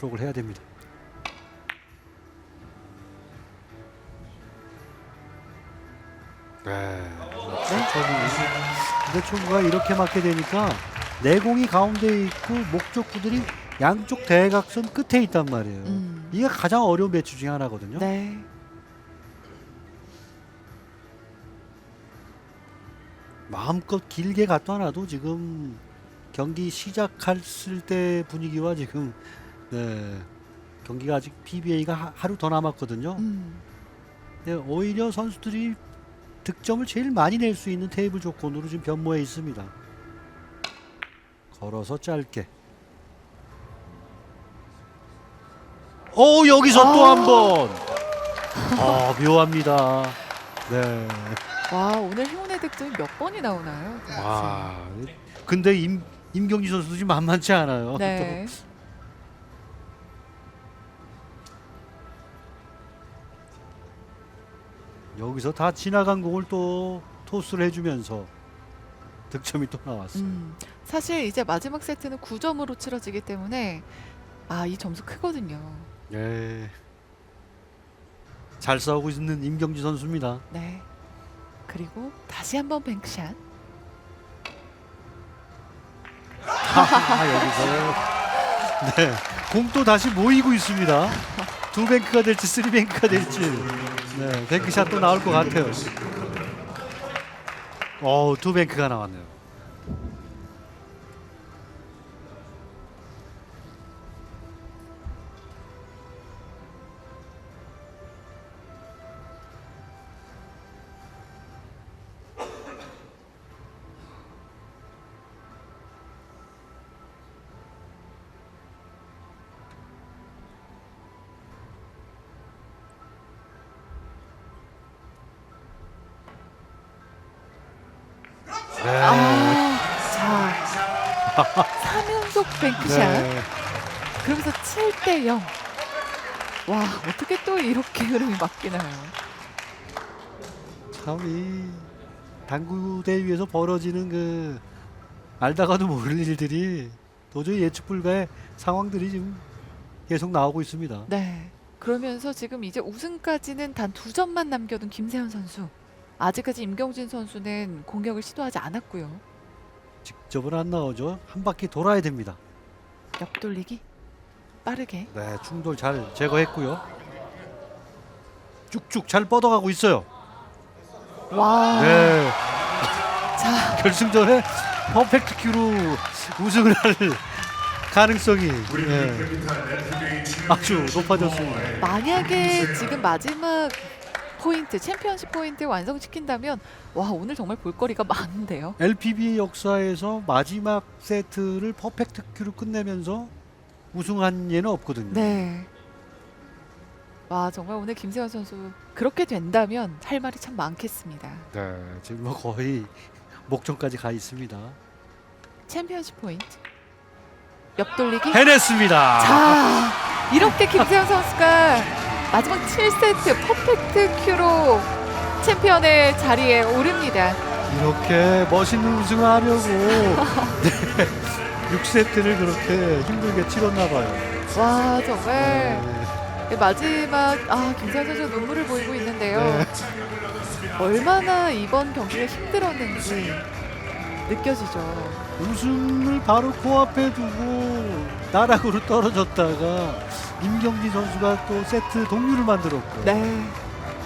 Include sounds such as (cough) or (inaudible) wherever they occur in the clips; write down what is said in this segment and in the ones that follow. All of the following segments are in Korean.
스트로크를 해야 됩니다. 네. 근데 초구가 이렇게 맞게 되니까 내공이 가운데 있고 목적구들이 양쪽 대각선 끝에 있단 말이에요. 음. 이게 가장 어려운 배치 중에 하나거든요. 네. 마음껏 길게 갖다 놔도 지금 경기 시작했을 때 분위기와 지금 네, 경기가 아직 PBA가 하루 더 남았거든요. 음. 네, 오히려 선수들이 득점을 제일 많이 낼 수 있는 테이블 조건으로 지금 변모해 있습니다. 걸어서 짧게. 오 여기서 또 아. 한 번. 아 묘합니다. 네. 와 오늘 행운의 득점이 몇 번이 나오나요? 와. 근데 임 임경지 선수도 지금 만만치 않아요. 네. (laughs) 여기서 다 지나간 공을 또 토스를 해주면서 득점이 또 나왔어요. 음. 사실 이제 마지막 세트는 9점으로 치러지기 때문에 아 이 점수 크거든요. 네. 잘 싸우고 있는 임경지 선수입니다. 네. 그리고 다시 한번 뱅크샷. 아, 여기서 네. 공도 다시 모이고 있습니다. 두 뱅크가 될지 쓰리 뱅크가 될지. 네, 뱅크샷 또 나올 것 같아요. 어, 두 뱅크가 나왔네요. 3연속 뱅크샷. 네. 그러면서 7대 0. 와, 어떻게 또 이렇게 흐름이 바뀌나요? 참이 당구대 위에서 벌어지는 그 알다가도 모르는 일들이 도저히 예측 불가의 상황들이 지금 계속 나오고 있습니다. 네. 그러면서 지금 이제 우승까지는 단 두 점만 남겨둔 김세현 선수. 아직까지 임경진 선수는 공격을 시도하지 않았고요. 직접은 안 나오죠. 한 바퀴 돌아야 됩니다. 옆돌리기 빠르게. 네, 충돌 잘 제거했고요. 쭉쭉 잘 뻗어가고 있어요. 와. 네, 자, 결승전에 퍼펙트 큐로 우승을 할 가능성이 네, 아주 높아졌습니다. 만약에 지금 마지막 포인트, 챔피언십 포인트 완성시킨다면 와, 오늘 정말 볼거리가 많은데요. LPBA 역사에서 마지막 세트를 퍼펙트 큐로 끝내면서 우승한 예는 없거든요. 네. 와, 정말 오늘 김세현 선수 그렇게 된다면 할 말이 참 많겠습니다. 네, 지금 뭐 거의 목전까지 가 있습니다. 챔피언십 포인트. 옆돌리기. 해냈습니다. 자, 이렇게 김세현 선수가 마지막 7세트 퍼펙트 큐로 챔피언의 자리에 오릅니다. 이렇게 멋있는 우승을 하려고 (laughs) 네, 6세트를 그렇게 힘들게 치렀나 봐요. 와, 정말 네, 마지막 아, 김세현 선수 눈물을 보이고 있는데요. 네. 얼마나 이번 경기가 힘들었는지 느껴지죠. 우승을 바로 코앞에 두고 나락으로 떨어졌다가 임경진 선수가 또 세트 동률을 만들었고 네,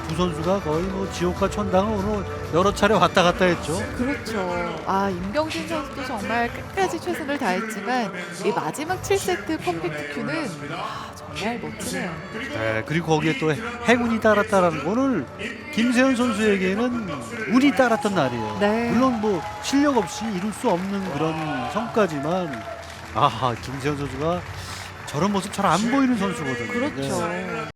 두 선수가 거의 뭐 지옥과 오늘 여러 차례 왔다 갔다 했죠. 그렇죠. 아, 임경진 선수도 정말 끝까지 최선을 다했지만 이 마지막 7세트 퍼펙트 큐는 아, 정말 멋지네요. 네, 그리고 거기에 또 행운이 따랐다라는 거는 김세현 선수에게는 운이 따랐던 날이에요. 네. 물론 뭐 실력 없이 이룰 수 없는 그런 성과지만 아 김세현 선수가 저런 모습 잘 안 보이는 선수거든요. 그렇죠. 네.